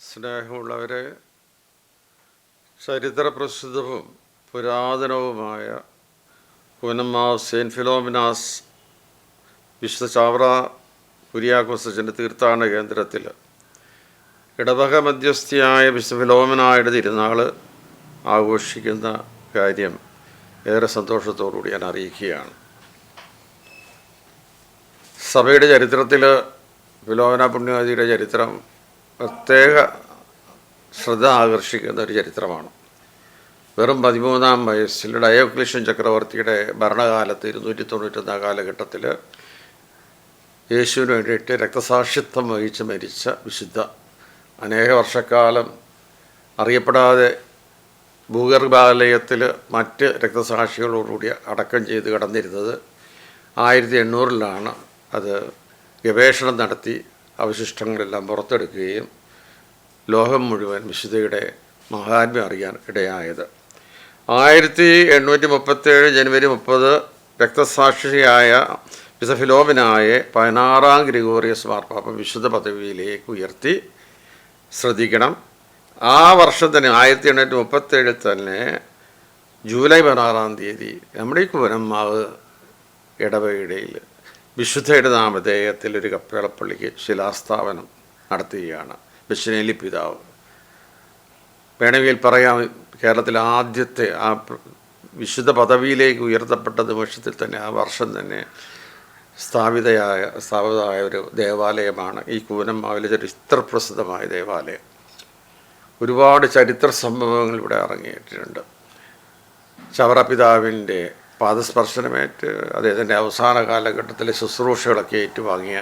സ്നേഹമുള്ളവരെ ചരിത്രപ്രസിദ്ധവും പുരാതനവുമായ പൂനമ്മാവ് Saint Philomena's വിശുദ്ധ ചാവറ കുര്യാക്കോസച്ചന്റെ തീർത്ഥാടന കേന്ദ്രത്തിൽ ഇടവക മധ്യസ്ഥയായ വിശുദ്ധ ഫിലോമനായുടെ തിരുനാൾ ആഘോഷിക്കുന്ന കാര്യം ഏറെ സന്തോഷത്തോടുകൂടി ഞാൻ അറിയിക്കുകയാണ്. സഭയുടെ ചരിത്രത്തിൽ ഫിലോമന പുണ്യവാദിയുടെ ചരിത്രം പ്രത്യേക ശ്രദ്ധ ആകർഷിക്കുന്ന ഒരു ചരിത്രമാണ്. വെറും പതിമൂന്നാം വയസ്സിൽ ഡയോക്ലിഷ്യൻ ചക്രവർത്തിയുടെ ഭരണകാലത്ത് ഇരുന്നൂറ്റി തൊണ്ണൂറ്റൊന്നാം കാലഘട്ടത്തിൽ യേശുവിന് വേണ്ടിയിട്ട് രക്തസാക്ഷിത്വം വഹിച്ച് മരിച്ച വിശുദ്ധ അനേക വർഷക്കാലം അറിയപ്പെടാതെ ഭൂഗർഭാലയത്തിൽ മറ്റ് രക്തസാക്ഷികളോടുകൂടി അടക്കം ചെയ്ത് കടന്നിരുന്നത് ആയിരത്തി എണ്ണൂറിലാണ്. അത് ഗവേഷണം നടത്തി അവശിഷ്ടങ്ങളെല്ലാം പുറത്തെടുക്കുകയും ലോകം മുഴുവൻ വിശുദ്ധയുടെ മഹാത്മ്യം അറിയാൻ ഇടയായത്. ആയിരത്തി എണ്ണൂറ്റി മുപ്പത്തേഴ് ജനുവരി മുപ്പത് രക്തസാക്ഷിയായ വിശുദ്ധ ഫിലോമിനായെ പതിനാറാം ഗ്രിഗോറിയസ് മാർപ്പാപ്പ വിശുദ്ധ പദവിയിലേക്ക് ഉയർത്തി ശ്രദ്ധിക്കണം. ആ വർഷം തന്നെ ആയിരത്തി എണ്ണൂറ്റി മുപ്പത്തേഴിൽ തന്നെ ജൂലൈ പതിനാറാം തീയതി നമ്മുടെ ഈ കുവനമ്മാവ് ഇടവകയിടയിൽ വിശുദ്ധയുടെ നാമധേയത്തിൽ ഒരു കപ്പേളപ്പള്ളിക്ക് ശിലാസ്ഥാപനം നടത്തുകയാണ്. ബിഷനേലി പിതാവ് വേണമെങ്കിൽ പറയാം കേരളത്തിലെ ആദ്യത്തെ ആ വിശുദ്ധ പദവിയിലേക്ക് ഉയർത്തപ്പെട്ട നിമിഷത്തിൽ തന്നെ ആ വർഷം തന്നെ സ്ഥാപിതയായ സ്ഥാപിതമായ ഒരു ദേവാലയമാണ് ഈ കൂനമ്മാവിലെ ചരിത്ര പ്രസിദ്ധമായ ദേവാലയം. ഒരുപാട് ചരിത്ര സംഭവങ്ങൾ ഇവിടെ ഇറങ്ങിയിട്ടുണ്ട് ചവറ പിതാവിന്റെ പാദസ്പർശനമേറ്റ് അദ്ദേഹത്തിന്റെ അവസാന കാലഘട്ടത്തിലെ ശുശ്രൂഷകളൊക്കെ ഏറ്റുവാങ്ങിയ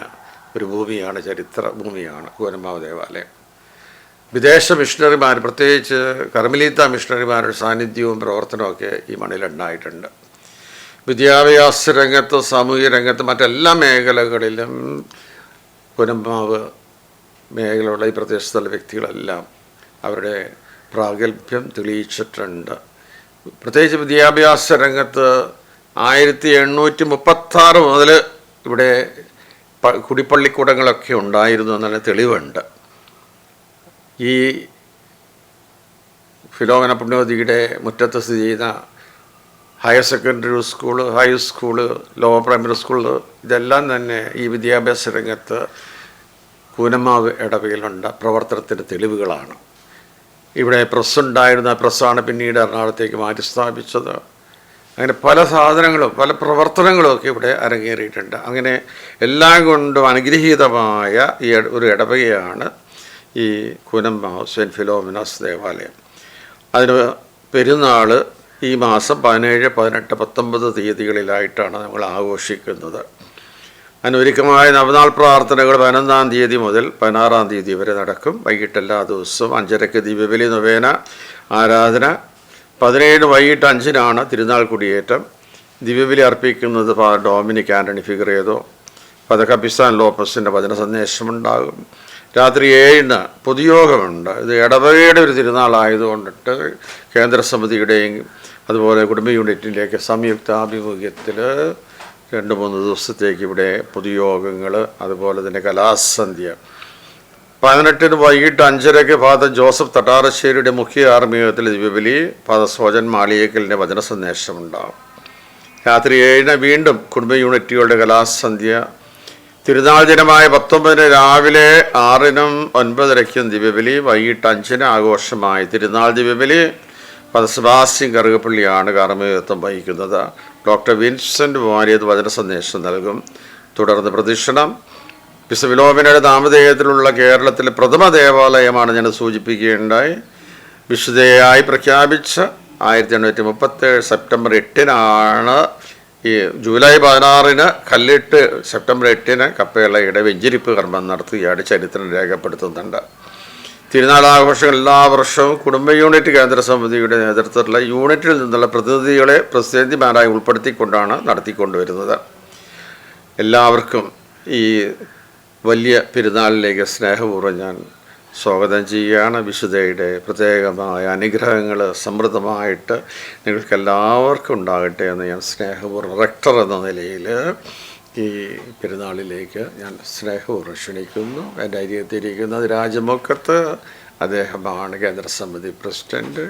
ഒരു ഭൂമിയാണ് ചരിത്ര ഭൂമിയാണ് കൂനമ്മാവ് ദേവാലയം. വിദേശ മിഷണറിമാർ പ്രത്യേകിച്ച് കർമ്മലീത്ത മിഷണറിമാരുടെ സാന്നിധ്യവും പ്രവർത്തനമൊക്കെ ഈ മണ്ണിലുണ്ടായിട്ടുണ്ട്. വിദ്യാഭ്യാസ രംഗത്ത് സാമൂഹിക രംഗത്ത് മറ്റെല്ലാ മേഖലകളിലും കുനമ്മാവ് മേഖലയുള്ള ഈ പ്രദേശത്തുള്ള വ്യക്തികളെല്ലാം അവരുടെ പ്രാഗൽഭ്യം തെളിയിച്ചിട്ടുണ്ട്. പ്രത്യേകിച്ച് വിദ്യാഭ്യാസ രംഗത്ത് ആയിരത്തി എണ്ണൂറ്റി മുപ്പത്താറ് മുതൽ ഇവിടെ കുടിപ്പള്ളിക്കൂടങ്ങളൊക്കെ ഉണ്ടായിരുന്നു എന്നുള്ള തെളിവുണ്ട്. ഈ ഫിലോമന പുണ്യവതിയുടെ മുറ്റത്ത് സ്ഥിതി ചെയ്യുന്ന higher secondary school high school lower primary school ഇതെല്ലാം തന്നെ ഈ വിദ്യാഭ്യാസ രംഗത്ത് കൂനമാവ് ഇടവയിലുണ്ട പ്രവർത്തനത്തിന്റെ തെളിവുകളാണ്. ഇവിടെ പ്രസ് ഉണ്ടായിരുന്ന പ്രസ്സാണ് പിന്നീട് എറണാകുളത്തേക്ക് മാറ്റി സ്ഥാപിച്ചത്. അങ്ങനെ പല സാധനങ്ങളും പല പ്രവർത്തനങ്ങളും ഒക്കെ ഇവിടെ അരങ്ങേറിയിട്ടുണ്ട്. അങ്ങനെ എല്ലാം കൊണ്ടും അനുഗ്രഹീതമായ ഈ ഒരു ഇടവകയാണ് ഈ കൂനമ്മാവ് സെന്റ് ഫിലോമിനാസ് ദേവാലയം. അതിന് പെരുന്നാൾ ഈ മാസം പതിനേഴ് പതിനെട്ട് പത്തൊമ്പത് തീയതികളിലായിട്ടാണ് നമ്മൾ ആഘോഷിക്കുന്നത്. അതിനൊരുക്കമായ നവനാൾ പ്രാർത്ഥനകൾ പതിനൊന്നാം തീയതി മുതൽ പതിനാറാം തീയതി വരെ നടക്കും. വൈകിട്ട് എല്ലാ ദിവസവും അഞ്ചരയ്ക്ക് ദിവ്യബലി നൊവേന ആരാധന. പതിനേഴ് വൈകിട്ട് അഞ്ചിനാണ് തിരുനാൾ കുടിയേറ്റം. ദിവ്യബലി അർപ്പിക്കുന്നത് ഡോമിനിക് ആന്റണി ഫിഗറേതോ. കപ്പിസ്ഥാൻ ലോപ്പസിന്റെ വചന സന്ദേശമുണ്ടാകും രാത്രി ഏഴിന് പൊതുയോഗമുണ്ട്. ഇത് ഇടവകയുടെ ഒരു തിരുനാളായതുകൊണ്ടിട്ട് കേന്ദ്രസമിതിയുടെയും അതുപോലെ കുടുംബ യൂണിറ്റിന്റെയൊക്കെ സംയുക്ത ആഭിമുഖ്യത്തിൽ രണ്ട് മൂന്ന് ദിവസത്തേക്ക് ഇവിടെ പൊതുയോഗങ്ങൾ അതുപോലെ തന്നെ കലാസന്ധ്യ. പതിനെട്ടിന് വൈകിട്ട് അഞ്ചരയ്ക്ക് ഫാദർ ജോസഫ് തട്ടാറശ്ശേരിയുടെ മുഖ്യ ആർമീയത്തിൽ ദിവ്യബലി ഫാദർ സോജൻ മാളിയേക്കലിന്റെ വചന സന്ദേശമുണ്ടാകും രാത്രി ഏഴിന് വീണ്ടും കുടുംബ യൂണിറ്റുകളുടെ കലാസന്ധ്യ തിരുനാൾ ദിനമായ പത്തൊമ്പതിന് രാവിലെ ആറിനും ഒൻപതരയ്ക്കും ദിവ്യബലി വൈകിട്ട് അഞ്ചിന് ആഘോഷമായി. തിരുനാൾ ദിവ്യബലി ഫാദർ സെബാസ്റ്റ്യൻ കറുകപ്പള്ളിയാണ് കാർമ്മികത്വം വഹിക്കുന്നത്. ഡോക്ടർ വിൻസെന്റ് വാര്യത് വചന സന്ദേശം നൽകും. തുടർന്ന് പ്രദക്ഷിണം വിശ്വവിലോപനയുടെ നാമധേയത്തിലുള്ള കേരളത്തിലെ പ്രഥമ ദേവാലയമാണ് ഞാൻ സൂചിപ്പിക്കുകയുണ്ടായി വിശുദ്ധയായി പ്രഖ്യാപിച്ച ആയിരത്തി എണ്ണൂറ്റി മുപ്പത്തേഴ് സെപ്റ്റംബർ എട്ടിനാണ് ഈ ജൂലൈ പതിനാറിന് കല്ലിട്ട് സെപ്റ്റംബർ എട്ടിന് കപ്പേളയുടെ വെഞ്ചിരിപ്പ് കർമ്മം നടത്തുകയാണ് ചരിത്രം രേഖപ്പെടുത്തുന്നുണ്ട്. തിരുനാൾ ആഘോഷങ്ങൾ എല്ലാ വർഷവും കുടുംബ യൂണിറ്റ് കേന്ദ്ര സമിതിയുടെ നേതൃത്വത്തിലുള്ള യൂണിറ്റിൽ നിന്നുള്ള പ്രതിനിധികളെ പ്രസിഡന്റിമാരായി ഉൾപ്പെടുത്തിക്കൊണ്ടാണ് നടത്തിക്കൊണ്ടുവരുന്നത്. എല്ലാവർക്കും ഈ വലിയ പെരുന്നാളിലേക്ക് സ്നേഹപൂർവം ഞാൻ സ്വാഗതം ചെയ്യുകയാണ്. വിശുദ്ധയുടെ പ്രത്യേകമായ അനുഗ്രഹങ്ങൾ സമൃദ്ധമായിട്ട് നിങ്ങൾക്ക് എല്ലാവർക്കും ഉണ്ടാകട്ടെ എന്ന് ഞാൻ സ്നേഹപൂർവം റെക്ടർ എന്ന നിലയിൽ ഈ പെരുന്നാളിലേക്ക് ഞാൻ സ്നേഹപൂർവം ക്ഷണിക്കുന്നു. എന്റെ അരിയത്തിരിക്കുന്നത് രാജമുഖത്ത് അദ്ദേഹമാണ് കേന്ദ്രസമിതി പ്രസിഡന്റ്